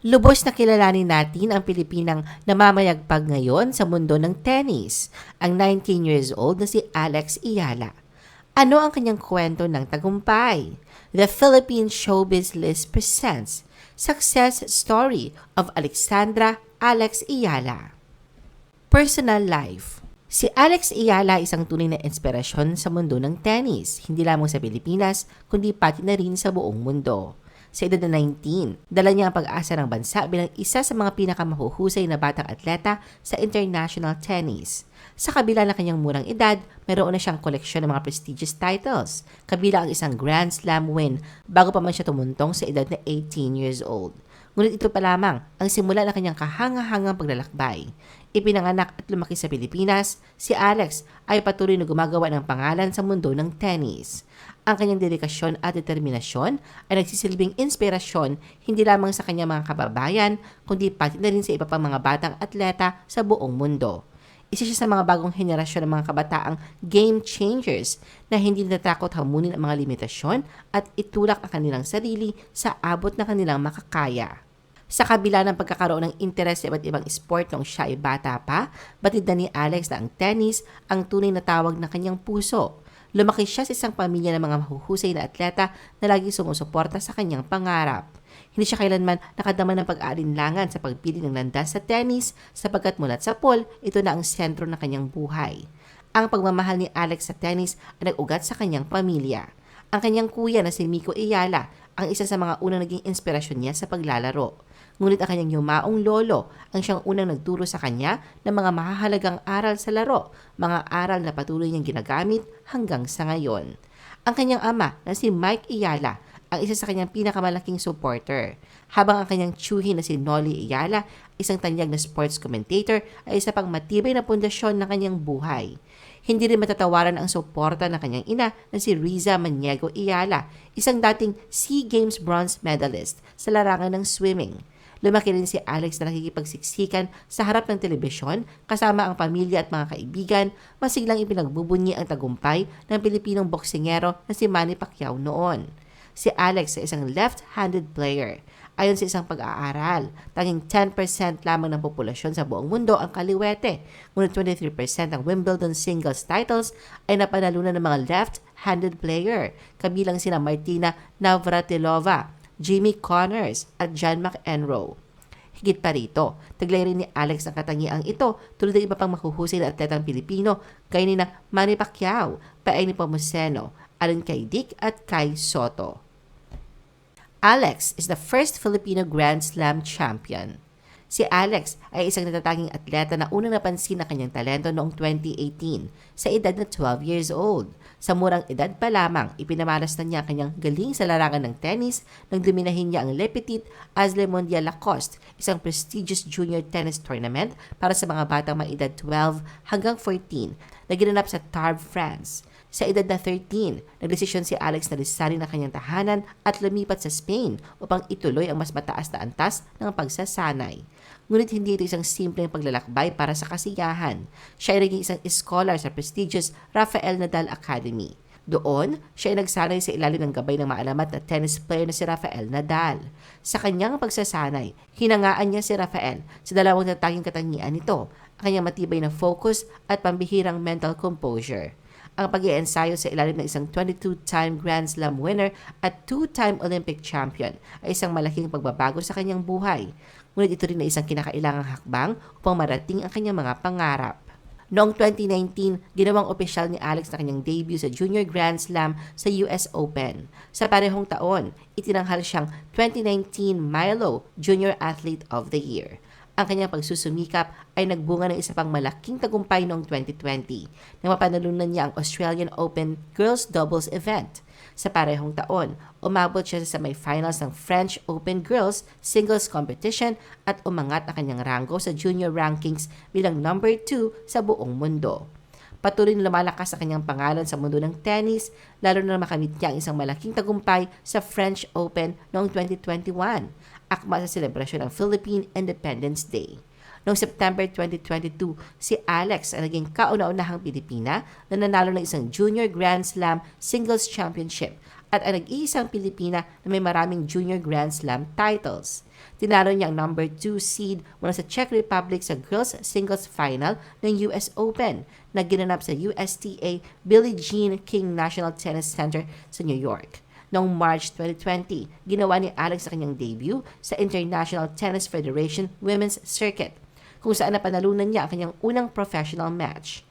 Lubos na kilalanin natin ang Pilipinang namamayagpag ngayon sa mundo ng tennis, ang 19 years old na si Alex Iyala. Ano ang kanyang kwento ng tagumpay? The Philippine Showbiz List presents Success Story of Alexandra Alex Iyala. Personal Life Si Alex Iyala isang tunay na inspirasyon sa mundo ng tennis, hindi lamang sa Pilipinas, kundi pati na rin sa buong mundo. Sa edad na 19, dala niya ang pag-asa ng bansa bilang isa sa mga pinakamahuhusay na batang atleta sa international tennis. Sa kabila ng kanyang murang edad, mayroon na siyang koleksyon ng mga prestigious titles, kabila ang isang Grand Slam win bago pa man siya tumuntong sa edad na 18 years old. Ngunit ito pa lamang ang simula ng kanyang kahanga-hangang paglalakbay. Ipinanganak at lumaki sa Pilipinas, si Alex ay patuloy na gumagawa ng pangalan sa mundo ng tennis. Ang kanyang dedikasyon at determinasyon ay nagsisilbing inspirasyon hindi lamang sa kanyang mga kababayan, kundi pati na rin sa iba pang mga batang atleta sa buong mundo. Isa siya sa mga bagong henerasyon ng mga kabataang game changers na hindi natakot hamunin ang mga limitasyon at itulak ang kanilang sarili sa abot na kanilang makakaya. Sa kabila ng pagkakaroon ng interes sa iba't ibang sport noong siya ay bata pa, batid na ni Alex na ang tennis ang tunay na tawag ng kanyang puso. Lumaki siya sa isang pamilya ng mga mahuhusay na atleta na lagi sumusuporta sa kanyang pangarap. Hindi siya kailanman nakadama ng pag-aalinlangan sa pagpili ng landas sa tennis sapagkat mulat sa pool, ito na ang sentro ng kanyang buhay. Ang pagmamahal ni Alex sa tennis ay nag-ugat sa kanyang pamilya. Ang kanyang kuya na si Miko Iyala ang isa sa mga unang naging inspirasyon niya sa paglalaro. Ngunit ang kanyang yumaong lolo ang siyang unang nagturo sa kanya ng mga mahahalagang aral sa laro, mga aral na patuloy niyang ginagamit hanggang sa ngayon. Ang kanyang ama na si Mike Iyala ang isa sa kanyang pinakamalaking supporter. Habang ang kanyang tsuhin na si Nolly Iyala, isang tanyag na sports commentator, ay isa pang matibay na pundasyon ng kanyang buhay. Hindi rin matatawaran ang suporta ng kanyang ina na si Riza Maniego Iyala, isang dating SEA Games bronze medalist sa larangan ng swimming. Lumaki rin si Alex na nakikipagsiksikan sa harap ng telebisyon kasama ang pamilya at mga kaibigan, masiglang ipinagbubunyi ang tagumpay ng Pilipinong boksingero na si Manny Pacquiao noon. Si Alex ay isang left-handed player. Ayon sa isang pag-aaral, tanging 10% lamang ng populasyon sa buong mundo ang kaliwete, ngunit 23% ng Wimbledon singles titles ay napanalunan ng mga left-handed player, kabilang sina Martina Navratilova, Jimmy Connors at John McEnroe. Higit pa rito, taglay rin ni Alex ang katangiang ito tulad ng iba pang mahuhusay na atletang Pilipino gaya ni na Manny Pacquiao, Paeni Pomuceno, Allen kay Dick at Kai Soto. Alex is the first Filipino Grand Slam champion. Si Alex ay isang natatanging atleta na unang napansin na kanyang talento noong 2018 sa edad na 12 years old. Sa murang edad pa lamang, ipinamalas na niya kanyang galing sa larangan ng tennis nang duminahin niya ang Le Petit Asle Mondial Lacoste, isang prestigious junior tennis tournament para sa mga batang may edad 12 hanggang 14 na ginanap sa Tarbes, France. Sa edad na 13, nagdesisyon si Alex na lisanin ang kanyang tahanan at lumipat sa Spain upang ituloy ang mas mataas na antas ng pagsasanay. Ngunit hindi ito isang simpleng paglalakbay para sa kasiyahan. Siya ay naging isang scholar sa prestigious Rafael Nadal Academy. Doon, siya ay nagsanay sa ilalim ng gabay ng maalamat na tennis player na si Rafael Nadal. Sa kanyang pagsasanay, hinangaan niya si Rafael sa dalawang tatanging katangian nito, ang kanyang matibay na focus at pambihirang mental composure ang pag ensayo sa ilalim ng isang 22-time Grand Slam winner at 2-time Olympic champion ay isang malaking pagbabago sa kanyang buhay. Ngunit ito rin ay isang kinakailangang hakbang upang marating ang kanyang mga pangarap. Noong 2019, ginawang opisyal ni Alex na kanyang debut sa Junior Grand Slam sa US Open. Sa parehong taon, itinanghal siyang 2019 Milo Junior Athlete of the Year ang kanyang pagsusumikap ay nagbunga ng isa pang malaking tagumpay noong 2020 nang mapanalunan niya ang Australian Open Girls Doubles event. Sa parehong taon, umabot siya sa semifinals ng French Open Girls Singles Competition at umangat ang kanyang ranggo sa junior rankings bilang number 2 sa buong mundo. Patuloy na lumalakas sa kanyang pangalan sa mundo ng tennis, lalo na makamit niya ang isang malaking tagumpay sa French Open noong 2021 akma sa selebrasyon ng Philippine Independence Day. Noong September 2022, si Alex ang naging kauna-unahang Pilipina na nanalo ng isang Junior Grand Slam Singles Championship at ang nag-iisang Pilipina na may maraming junior Grand Slam titles. Tinalo niya ang number 2 seed mula sa Czech Republic sa girls singles final ng US Open na ginanap sa USTA Billie Jean King National Tennis Center sa New York. Noong March 2020, ginawa ni Alex sa kanyang debut sa International Tennis Federation Women's Circuit, kung saan napanalunan niya ang kanyang unang professional match.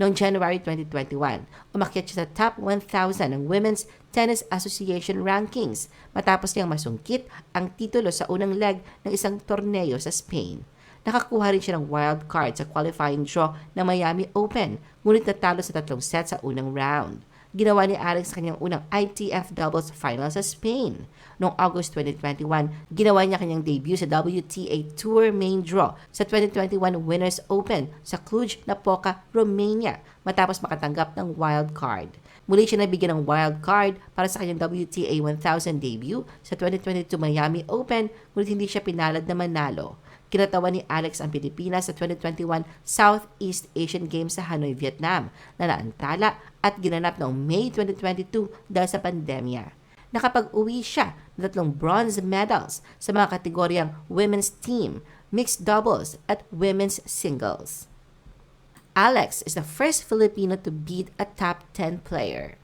Noong January 2021, umakyat siya sa top 1,000 ng Women's Tennis Association rankings matapos niyang masungkit ang titulo sa unang leg ng isang torneo sa Spain. Nakakuha rin siya ng wild card sa qualifying draw ng Miami Open, ngunit natalo sa tatlong set sa unang round. Ginawa ni Alex kanyang unang ITF doubles final sa Spain. Noong August 2021, ginawa niya kanyang debut sa WTA Tour main draw sa 2021 Winners Open sa Cluj-Napoca, Romania matapos makatanggap ng wild card. Muli siya nabigyan ng wild card para sa kanyang WTA 1000 debut sa 2022 Miami Open ngunit hindi siya pinalad na manalo. Kinatawa ni Alex ang Pilipinas sa 2021 Southeast Asian Games sa Hanoi, Vietnam na naantala at ginanap noong May 2022 dahil sa pandemya. Nakapag-uwi siya ng tatlong bronze medals sa mga kategoryang women's team, mixed doubles at women's singles. Alex is the first Filipino to beat a top 10 player.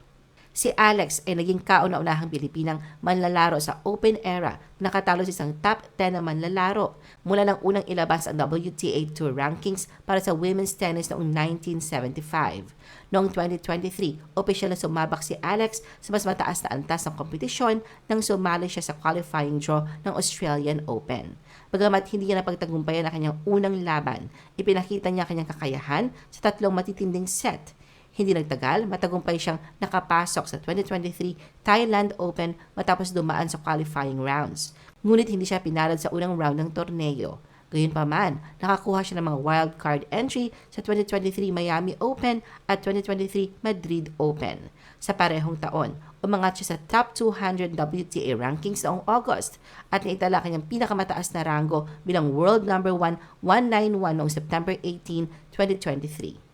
Si Alex ay naging kauna-unahang Pilipinang manlalaro sa Open Era nakatalo sa isang top 10 na manlalaro mula nang unang ilabas ang WTA Tour rankings para sa women's tennis noong 1975. Noong 2023, opisyal na sumabak si Alex sa mas mataas na antas ng kompetisyon nang sumali siya sa qualifying draw ng Australian Open. Bagamat hindi niya napagtagumpayan ang kanyang unang laban, ipinakita niya kanyang kakayahan sa tatlong matitinding set – hindi nagtagal, matagumpay siyang nakapasok sa 2023 Thailand Open matapos dumaan sa qualifying rounds. Ngunit hindi siya pinalad sa unang round ng torneo. Gayunpaman, nakakuha siya ng mga wild card entry sa 2023 Miami Open at 2023 Madrid Open. Sa parehong taon, umangat siya sa top 200 WTA rankings noong August at naitala kanyang pinakamataas na rango bilang world number 1 191 noong September 18, 2023.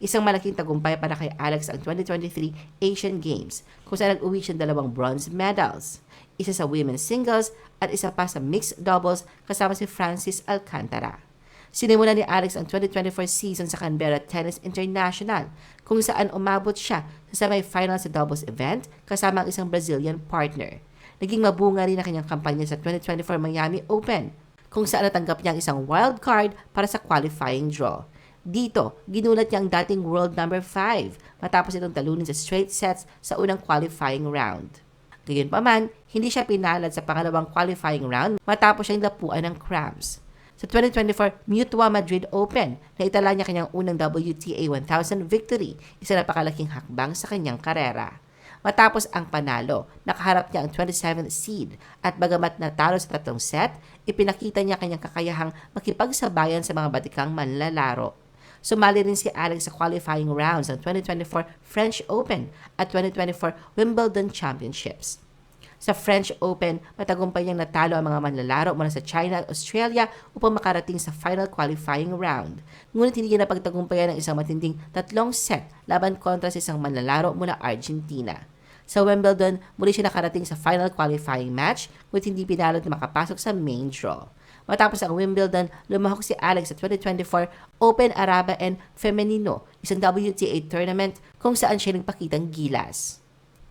Isang malaking tagumpay para kay Alex ang 2023 Asian Games kung saan nag-uwi siya dalawang bronze medals. Isa sa women's singles at isa pa sa mixed doubles kasama si Francis Alcantara. Sinimula ni Alex ang 2024 season sa Canberra Tennis International kung saan umabot siya sa semi-final sa doubles event kasama ang isang Brazilian partner. Naging mabunga rin ang kanyang kampanya sa 2024 Miami Open kung saan natanggap niya ang isang wild card para sa qualifying draw. Dito, ginulat niya ang dating world number 5 matapos itong talunin sa straight sets sa unang qualifying round. Gayunpaman, hindi siya pinalad sa pangalawang qualifying round matapos siyang lapuan ng cramps. Sa 2024 Mutua Madrid Open, naitala niya kanyang unang WTA 1000 victory, isa na pakalaking hakbang sa kanyang karera. Matapos ang panalo, nakaharap niya ang 27th seed at bagamat natalo sa tatlong set, ipinakita niya kanyang kakayahang makipagsabayan sa mga batikang manlalaro. Sumali rin si Alex sa qualifying rounds ng 2024 French Open at 2024 Wimbledon Championships. Sa French Open, matagumpay niyang natalo ang mga manlalaro mula sa China at Australia upang makarating sa final qualifying round. Ngunit hindi niya napagtagumpayan ng isang matinding tatlong set laban kontra sa isang manlalaro mula Argentina. Sa Wimbledon, muli siya nakarating sa final qualifying match, ngunit hindi pinalad na makapasok sa main draw. Matapos ang Wimbledon, lumahok si Alex sa 2024 Open Araba and Femenino, isang WTA tournament kung saan siya nagpakitang gilas.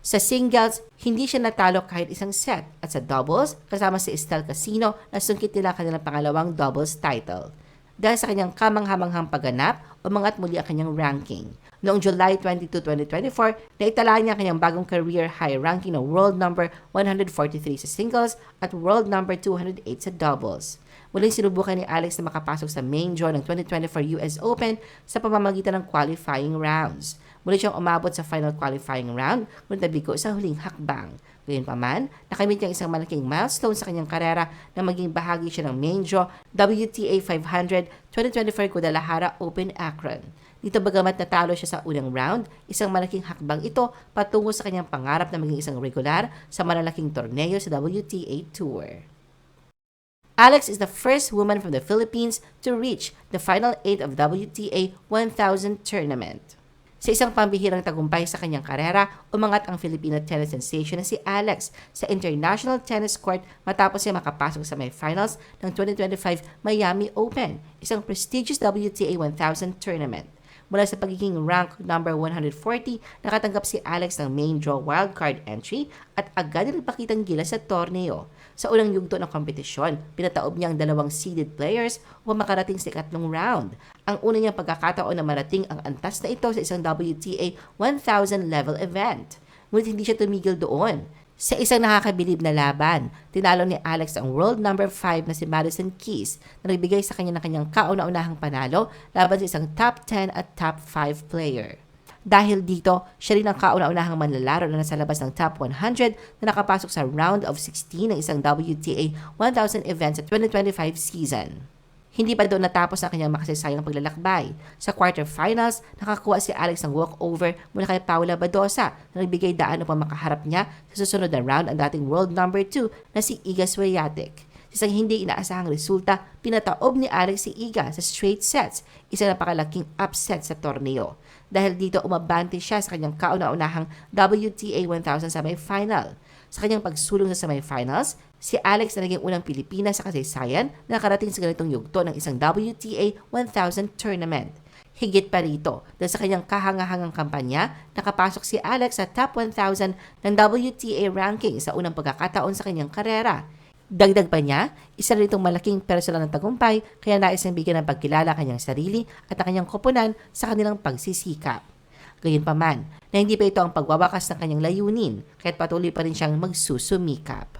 Sa singles, hindi siya natalo kahit isang set at sa doubles, kasama si Estelle Casino, nasungkit nila kanilang pangalawang doubles title. Dahil sa kanyang kamanghamanghang pagganap, umangat muli ang kanyang ranking. Noong July 22, 2024, naitala niya kanyang bagong career high ranking na world number 143 sa singles at world number 208 sa doubles. Muling sinubukan ni Alex na makapasok sa main draw ng 2024 US Open sa pamamagitan ng qualifying rounds. Muli siyang umabot sa final qualifying round ngunit nabigo sa huling hakbang. Gayunpaman, nakamit niya isang malaking milestone sa kanyang karera na maging bahagi siya ng main draw WTA 500 2024 Guadalajara Open Akron. Dito bagamat natalo siya sa unang round, isang malaking hakbang ito patungo sa kanyang pangarap na maging isang regular sa malalaking torneo sa WTA Tour. Alex is the first woman from the Philippines to reach the final eight of WTA 1000 tournament. Sa isang pambihirang tagumpay sa kanyang karera, umangat ang Filipino tennis sensation na si Alex sa International Tennis Court matapos siya makapasok sa may finals ng 2025 Miami Open, isang prestigious WTA 1000 tournament. Mula sa pagiging rank number 140, nakatanggap si Alex ng main draw wildcard entry at agad na nagpakitang gilas sa torneo. Sa unang yugto ng kompetisyon, pinataob niya ang dalawang seeded players upang makarating sa ikatlong round. Ang una niyang pagkakataon na marating ang antas na ito sa isang WTA 1000 level event. Ngunit hindi siya tumigil doon. Sa isang nakakabilib na laban, tinalo ni Alex ang world number 5 na si Madison Keys na nagbigay sa kanya ng kanyang kauna-unahang panalo laban sa isang top 10 at top 5 player. Dahil dito, siya rin ang kauna-unahang manlalaro na nasa labas ng top 100 na nakapasok sa round of 16 ng isang WTA 1000 event sa 2025 season. Hindi pa doon natapos ang kanyang makasaysayang paglalakbay. Sa quarterfinals, nakakuha si Alex ng walkover mula kay Paula Badosa na nagbigay daan upang makaharap niya sa susunod na round ang dating world number 2 na si Iga Swiatek. Sa isang hindi inaasahang resulta, pinataob ni Alex si Iga sa straight sets, isa napakalaking upset sa torneo. Dahil dito umabante siya sa kanyang kauna-unahang WTA 1000 semifinal. Sa kanyang pagsulong sa semifinals, si Alex na naging unang Pilipina sa kasaysayan na nakarating sa ganitong yugto ng isang WTA 1000 tournament. Higit pa rito, dahil sa kanyang kahangahangang kampanya, nakapasok si Alex sa top 1,000 ng WTA ranking sa unang pagkakataon sa kanyang karera. Dagdag pa niya, isa rin itong malaking personal ng tagumpay kaya nais niyang bigyan ng pagkilala kanyang sarili at ang kanyang koponan sa kanilang pagsisikap. Gayunpaman, na hindi pa ito ang pagwawakas ng kanyang layunin, kaya't patuloy pa rin siyang magsusumikap.